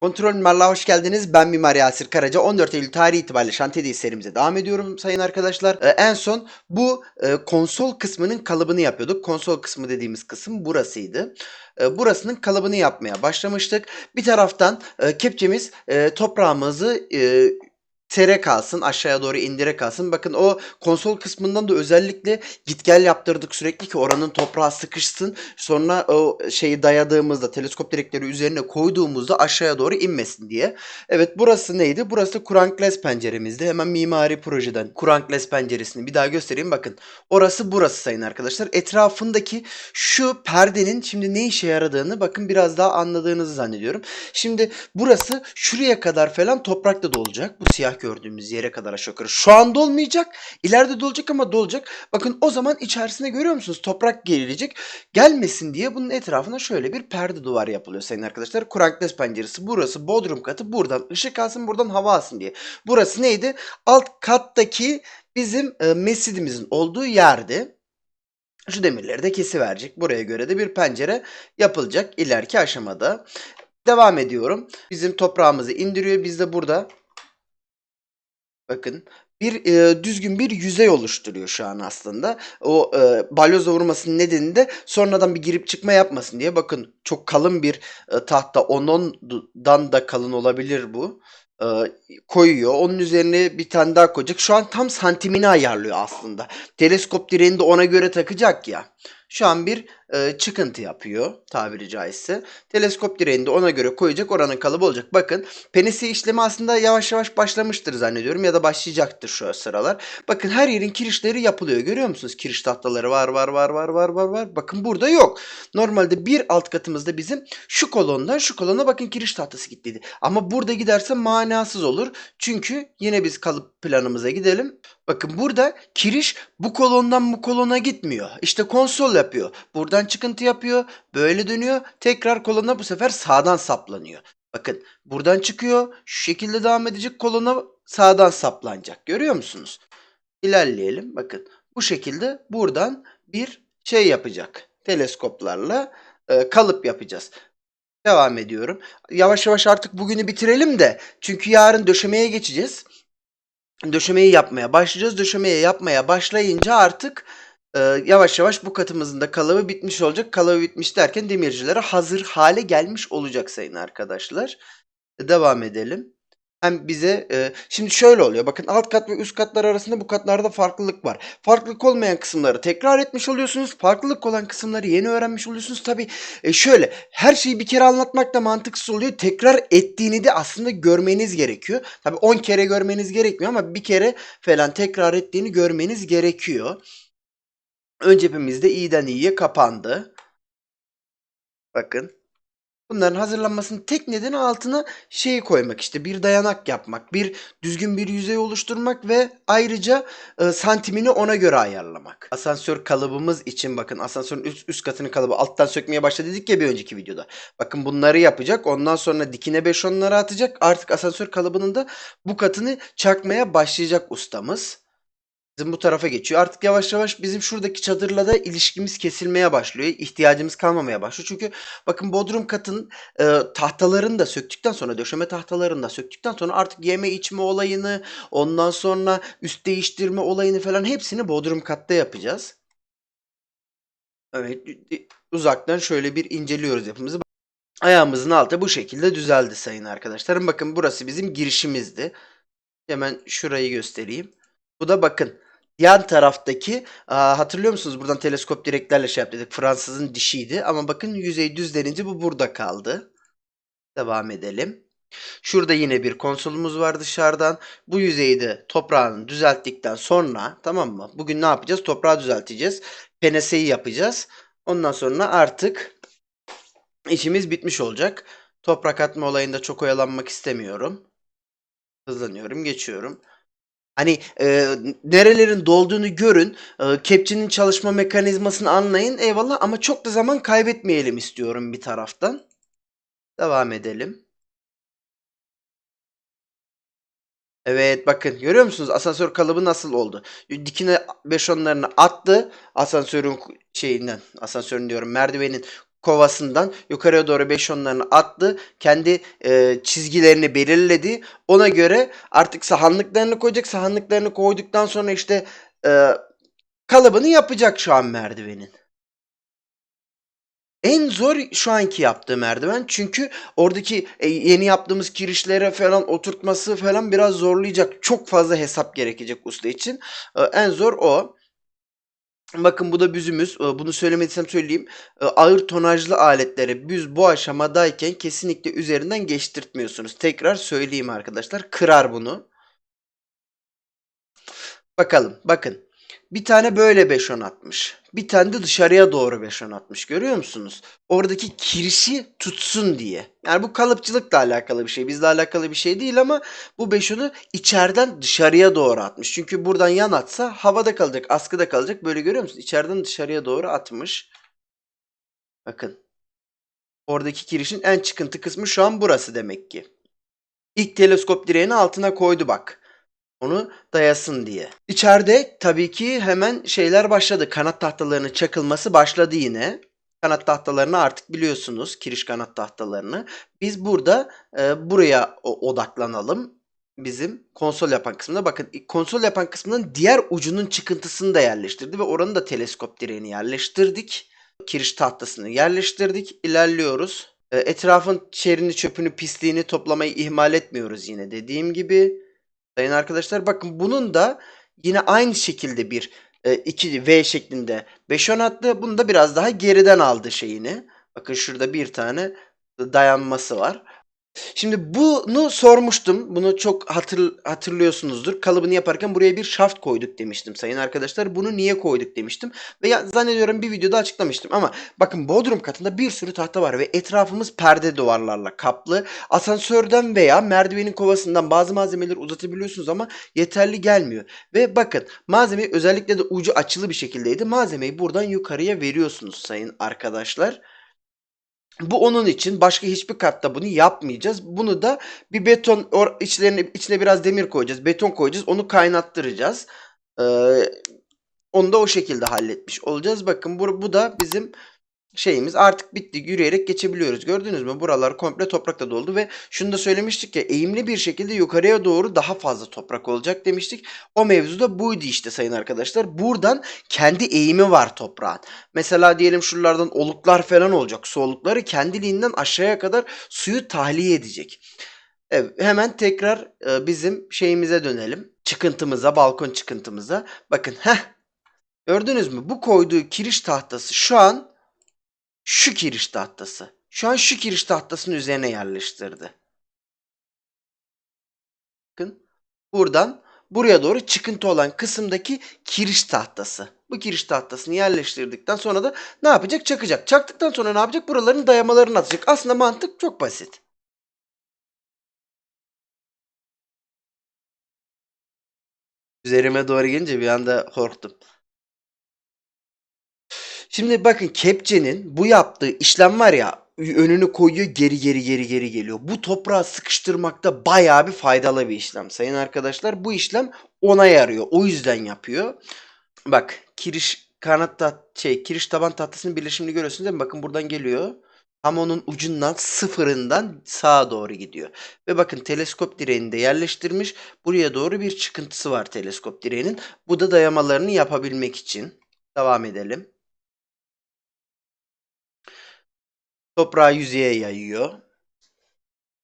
Kontrol Mimarlığa hoş geldiniz. Ben Mimar Yasir Karaca. 14 Eylül tarihi itibariyle şantiyedeyiz serimize devam ediyorum sayın arkadaşlar. Ee, en son bu e, konsol kısmının kalıbını yapıyorduk. Konsol kısmı dediğimiz kısım burasıydı. E, burasının kalıbını yapmaya başlamıştık. Bir taraftan e, kepçemiz e, toprağımızı e, tere kalsın, aşağıya doğru indire kalsın. Bakın o konsol kısmından da özellikle git gel yaptırdık sürekli ki oranın toprağı sıkışsın. Sonra o şeyi dayadığımızda, teleskop direkleri üzerine koyduğumuzda aşağıya doğru inmesin diye. Evet burası neydi? Burası Kurankles penceremizdi. Hemen mimari projeden Kurankles penceresini bir daha göstereyim. Bakın orası burası sayın arkadaşlar. Etrafındaki şu perdenin şimdi ne işe yaradığını bakın biraz daha anladığınızı zannediyorum. Şimdi burası şuraya kadar falan toprakla dolacak. Bu siyah gördüğümüz yere kadar aşağı yukarı. Şu anda olmayacak. İleride dolacak ama dolacak. Bakın o zaman içerisine görüyor musunuz? Toprak gelecek. Gelmesin diye bunun etrafına şöyle bir perde duvar yapılıyor sayın arkadaşlar. Kurankles penceresi. Burası bodrum katı. Buradan ışık alsın buradan hava alsın diye. Burası neydi? Alt kattaki bizim e, mescidimizin olduğu yerdi. Şu demirleri de kesiverecek. Buraya göre de bir pencere yapılacak ileriki aşamada. Devam ediyorum. Bizim toprağımızı indiriyor. Biz de burada bakın bir e, düzgün bir yüzey oluşturuyor şu an aslında. O e, balyozla vurmasının nedeni de sonradan bir girip çıkma yapmasın diye. Bakın çok kalın bir e, tahta 10'dan da kalın olabilir bu. E, koyuyor. Onun üzerine bir tane daha koyacak. Şu an tam santimini ayarlıyor aslında. Teleskop direğini de ona göre takacak ya. Şu an bir e, çıkıntı yapıyor tabiri caizse. Teleskop direğini de ona göre koyacak oranın kalıbı olacak. Bakın penisi işlemi aslında yavaş yavaş başlamıştır zannediyorum ya da başlayacaktır şu sıralar. Bakın her yerin kirişleri yapılıyor görüyor musunuz? Kiriş tahtaları var var var var var var var. Bakın burada yok. Normalde bir alt katımızda bizim şu kolondan şu kolona bakın kiriş tahtası gittiydi. Ama burada giderse manasız olur. Çünkü yine biz kalıp planımıza gidelim. Bakın burada kiriş bu kolondan bu kolona gitmiyor. İşte konsol yapıyor. Buradan çıkıntı yapıyor. Böyle dönüyor. Tekrar kolona bu sefer sağdan saplanıyor. Bakın buradan çıkıyor. Şu şekilde devam edecek. Kolona sağdan saplanacak. Görüyor musunuz? İlerleyelim. Bakın bu şekilde buradan bir şey yapacak. Teleskoplarla e, kalıp yapacağız. Devam ediyorum. Yavaş yavaş artık bugünü bitirelim de. Çünkü yarın döşemeye geçeceğiz döşemeyi yapmaya başlayacağız. Döşemeyi yapmaya başlayınca artık e, yavaş yavaş bu katımızın da kalıbı bitmiş olacak. Kalıbı bitmiş derken demircilere hazır hale gelmiş olacak sayın arkadaşlar. Devam edelim. Hem bize e, şimdi şöyle oluyor. Bakın alt kat ve üst katlar arasında bu katlarda farklılık var. Farklılık olmayan kısımları tekrar etmiş oluyorsunuz. Farklılık olan kısımları yeni öğrenmiş oluyorsunuz. Tabi e, şöyle her şeyi bir kere anlatmak da mantıksız oluyor. Tekrar ettiğini de aslında görmeniz gerekiyor. Tabi 10 kere görmeniz gerekmiyor ama bir kere falan tekrar ettiğini görmeniz gerekiyor. Ön cephemiz de iyiden iyiye kapandı. Bakın. Bunların hazırlanmasının tek nedeni altına şeyi koymak işte bir dayanak yapmak, bir düzgün bir yüzey oluşturmak ve ayrıca e, santimini ona göre ayarlamak. Asansör kalıbımız için bakın asansörün üst, üst katının kalıbı alttan sökmeye başladı dedik ya bir önceki videoda. Bakın bunları yapacak ondan sonra dikine 5 onları atacak artık asansör kalıbının da bu katını çakmaya başlayacak ustamız. Bizim bu tarafa geçiyor. Artık yavaş yavaş bizim şuradaki çadırla da ilişkimiz kesilmeye başlıyor. İhtiyacımız kalmamaya başlıyor. Çünkü bakın bodrum katın e, tahtalarını da söktükten sonra döşeme tahtalarını da söktükten sonra artık yeme içme olayını ondan sonra üst değiştirme olayını falan hepsini bodrum katta yapacağız. Evet uzaktan şöyle bir inceliyoruz yapımızı. Ayağımızın altı bu şekilde düzeldi sayın arkadaşlarım. Bakın burası bizim girişimizdi. Hemen şurayı göstereyim. Bu da bakın yan taraftaki aa, hatırlıyor musunuz buradan teleskop direklerle şey yaptık. Fransızın dişiydi ama bakın yüzey düzlenince bu burada kaldı. Devam edelim. Şurada yine bir konsolumuz var dışarıdan. Bu yüzeyi de toprağını düzelttikten sonra tamam mı? Bugün ne yapacağız? Toprağı düzelteceğiz. Peneseyi yapacağız. Ondan sonra artık işimiz bitmiş olacak. Toprak atma olayında çok oyalanmak istemiyorum. Hızlanıyorum, geçiyorum. Hani e, nerelerin dolduğunu görün, e, kepçenin çalışma mekanizmasını anlayın eyvallah ama çok da zaman kaybetmeyelim istiyorum bir taraftan. Devam edelim. Evet bakın görüyor musunuz asansör kalıbı nasıl oldu? Dikine 5 onlarını attı asansörün şeyinden asansörün diyorum merdivenin kovasından yukarıya doğru beşonlarını attı. Kendi e, çizgilerini belirledi. Ona göre artık sahanlıklarını koyacak. Sahanlıklarını koyduktan sonra işte e, kalıbını yapacak şu an merdivenin. En zor şu anki yaptığı merdiven. Çünkü oradaki e, yeni yaptığımız kirişlere falan oturtması falan biraz zorlayacak. Çok fazla hesap gerekecek usta için. E, en zor o. Bakın bu da büzümüz. E, Bunu söylemediysem söyleyeyim. E, Ağır tonajlı aletlere büz bu aşamadayken kesinlikle üzerinden geçtirtmiyorsunuz. Tekrar söyleyeyim arkadaşlar. Kırar bunu. Bakalım bakın. Bir tane böyle 5-10 atmış. Bir tane de dışarıya doğru 5-10 atmış. Görüyor musunuz? Oradaki kirişi tutsun diye. Yani bu kalıpçılıkla alakalı bir şey. Bizle alakalı bir şey değil ama bu 5-10'u içeriden dışarıya doğru atmış. Çünkü buradan yan atsa havada kalacak, askıda kalacak. Böyle görüyor musunuz? İçeriden dışarıya doğru atmış. Bakın. Oradaki kirişin en çıkıntı kısmı şu an burası demek ki. İlk teleskop direğini altına koydu bak. Onu dayasın diye. İçeride tabii ki hemen şeyler başladı. Kanat tahtalarının çakılması başladı yine. Kanat tahtalarını artık biliyorsunuz. Kiriş kanat tahtalarını. Biz burada e, buraya odaklanalım. Bizim konsol yapan kısmına bakın konsol yapan kısmının diğer ucunun çıkıntısını da yerleştirdi ve oranın da teleskop direğini yerleştirdik. Kiriş tahtasını yerleştirdik. İlerliyoruz. E, etrafın çerini, çöpünü, pisliğini toplamayı ihmal etmiyoruz yine dediğim gibi. Sayın arkadaşlar bakın bunun da yine aynı şekilde bir e, 2 V şeklinde 5-10 attı. Bunu da biraz daha geriden aldı şeyini. Bakın şurada bir tane dayanması var. Şimdi bunu sormuştum. Bunu çok hatır, hatırlıyorsunuzdur. Kalıbını yaparken buraya bir şaft koyduk demiştim sayın arkadaşlar. Bunu niye koyduk demiştim. Ve ya, zannediyorum bir videoda açıklamıştım. Ama bakın bodrum katında bir sürü tahta var ve etrafımız perde duvarlarla kaplı. Asansörden veya merdivenin kovasından bazı malzemeleri uzatabiliyorsunuz ama yeterli gelmiyor. Ve bakın malzemeyi özellikle de ucu açılı bir şekildeydi. Malzemeyi buradan yukarıya veriyorsunuz sayın arkadaşlar. Bu onun için başka hiçbir katta bunu yapmayacağız. Bunu da bir beton or- içlerine içine biraz demir koyacağız. Beton koyacağız. Onu kaynattıracağız. Ee, onu da o şekilde halletmiş olacağız. Bakın bu, bu da bizim şeyimiz artık bitti. Yürüyerek geçebiliyoruz. Gördünüz mü? Buralar komple toprakla doldu ve şunu da söylemiştik ya eğimli bir şekilde yukarıya doğru daha fazla toprak olacak demiştik. O mevzu da buydu işte sayın arkadaşlar. Buradan kendi eğimi var toprağın. Mesela diyelim şuralardan oluklar falan olacak. Su olukları kendiliğinden aşağıya kadar suyu tahliye edecek. Evet, hemen tekrar e, bizim şeyimize dönelim. Çıkıntımıza, balkon çıkıntımıza. Bakın heh. Gördünüz mü? Bu koyduğu kiriş tahtası şu an şu kiriş tahtası. Şu an şu kiriş tahtasının üzerine yerleştirdi. Bakın buradan buraya doğru çıkıntı olan kısımdaki kiriş tahtası. Bu kiriş tahtasını yerleştirdikten sonra da ne yapacak? Çakacak. Çaktıktan sonra ne yapacak? Buraların dayamalarını atacak. Aslında mantık çok basit. Üzerime doğru gelince bir anda korktum. Şimdi bakın kepçenin bu yaptığı işlem var ya önünü koyuyor geri geri geri geri geliyor. Bu toprağı sıkıştırmakta bayağı bir faydalı bir işlem sayın arkadaşlar. Bu işlem ona yarıyor. O yüzden yapıyor. Bak kiriş kanat tat şey kiriş taban tahtasının birleşimini görüyorsunuz değil mi? Bakın buradan geliyor. Tam onun ucundan sıfırından sağa doğru gidiyor. Ve bakın teleskop direğini de yerleştirmiş. Buraya doğru bir çıkıntısı var teleskop direğinin. Bu da dayamalarını yapabilmek için. Devam edelim. Toprağı yüzeye yayıyor.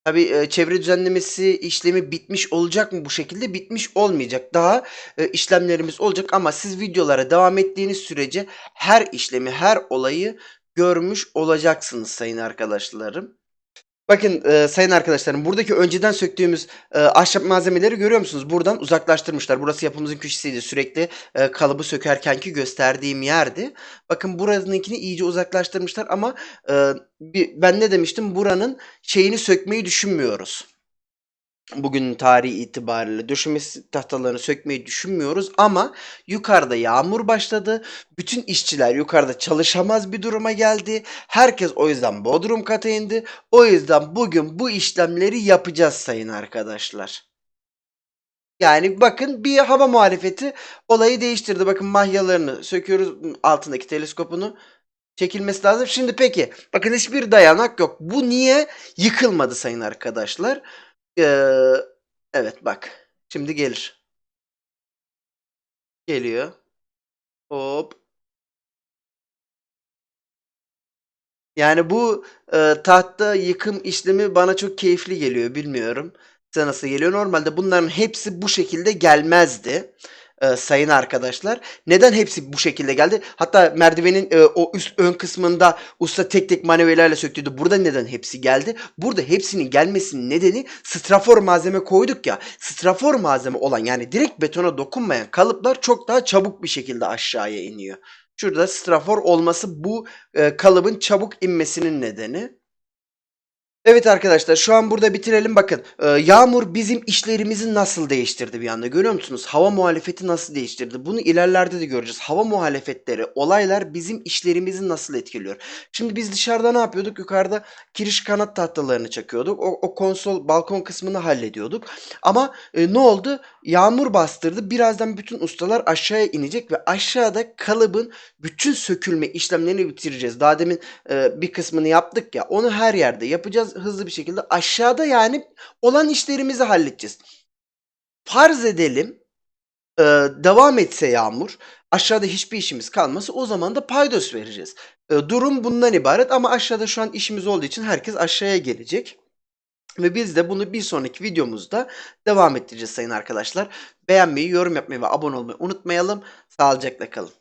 Tabii e, çevre düzenlemesi işlemi bitmiş olacak mı bu şekilde? Bitmiş olmayacak. Daha e, işlemlerimiz olacak ama siz videolara devam ettiğiniz sürece her işlemi, her olayı görmüş olacaksınız sayın arkadaşlarım. Bakın e, sayın arkadaşlarım buradaki önceden söktüğümüz e, ahşap malzemeleri görüyor musunuz? Buradan uzaklaştırmışlar. Burası yapımızın köşesiydi. Sürekli e, kalıbı sökerkenki gösterdiğim yerdi. Bakın buranınkini iyice uzaklaştırmışlar ama e, bir, ben ne demiştim? Buranın şeyini sökmeyi düşünmüyoruz. Bugünün tarihi itibariyle döşemesi tahtalarını sökmeyi düşünmüyoruz ama yukarıda yağmur başladı. Bütün işçiler yukarıda çalışamaz bir duruma geldi. Herkes o yüzden bodrum kata indi. O yüzden bugün bu işlemleri yapacağız sayın arkadaşlar. Yani bakın bir hava muhalefeti olayı değiştirdi. Bakın mahyalarını söküyoruz altındaki teleskopunu. çekilmesi lazım. Şimdi peki bakın hiçbir dayanak yok. Bu niye yıkılmadı sayın arkadaşlar? Ee, evet bak. Şimdi gelir. Geliyor. Hop. Yani bu e, tahta yıkım işlemi bana çok keyifli geliyor. Bilmiyorum. Size nasıl geliyor? Normalde bunların hepsi bu şekilde gelmezdi. E, sayın arkadaşlar. Neden hepsi bu şekilde geldi? Hatta merdivenin e, o üst ön kısmında usta tek tek manevralarla söktüydü. Burada neden hepsi geldi? Burada hepsinin gelmesinin nedeni strafor malzeme koyduk ya. Strafor malzeme olan yani direkt betona dokunmayan kalıplar çok daha çabuk bir şekilde aşağıya iniyor. Şurada strafor olması bu e, kalıbın çabuk inmesinin nedeni. Evet arkadaşlar şu an burada bitirelim. Bakın e, yağmur bizim işlerimizi nasıl değiştirdi bir anda görüyor musunuz? Hava muhalefeti nasıl değiştirdi? Bunu ilerlerde de göreceğiz. Hava muhalefetleri, olaylar bizim işlerimizi nasıl etkiliyor? Şimdi biz dışarıda ne yapıyorduk? Yukarıda kiriş kanat tahtalarını çakıyorduk. O, o konsol balkon kısmını hallediyorduk. Ama e, ne oldu? Yağmur bastırdı. Birazdan bütün ustalar aşağıya inecek ve aşağıda kalıbın bütün sökülme işlemlerini bitireceğiz. Daha demin e, bir kısmını yaptık ya. Onu her yerde yapacağız hızlı bir şekilde. Aşağıda yani olan işlerimizi halledeceğiz. Farz edelim e, devam etse yağmur aşağıda hiçbir işimiz kalması o zaman da paydos vereceğiz. E, durum bundan ibaret ama aşağıda şu an işimiz olduğu için herkes aşağıya gelecek. Ve biz de bunu bir sonraki videomuzda devam ettireceğiz sayın arkadaşlar. Beğenmeyi, yorum yapmayı ve abone olmayı unutmayalım. Sağlıcakla kalın.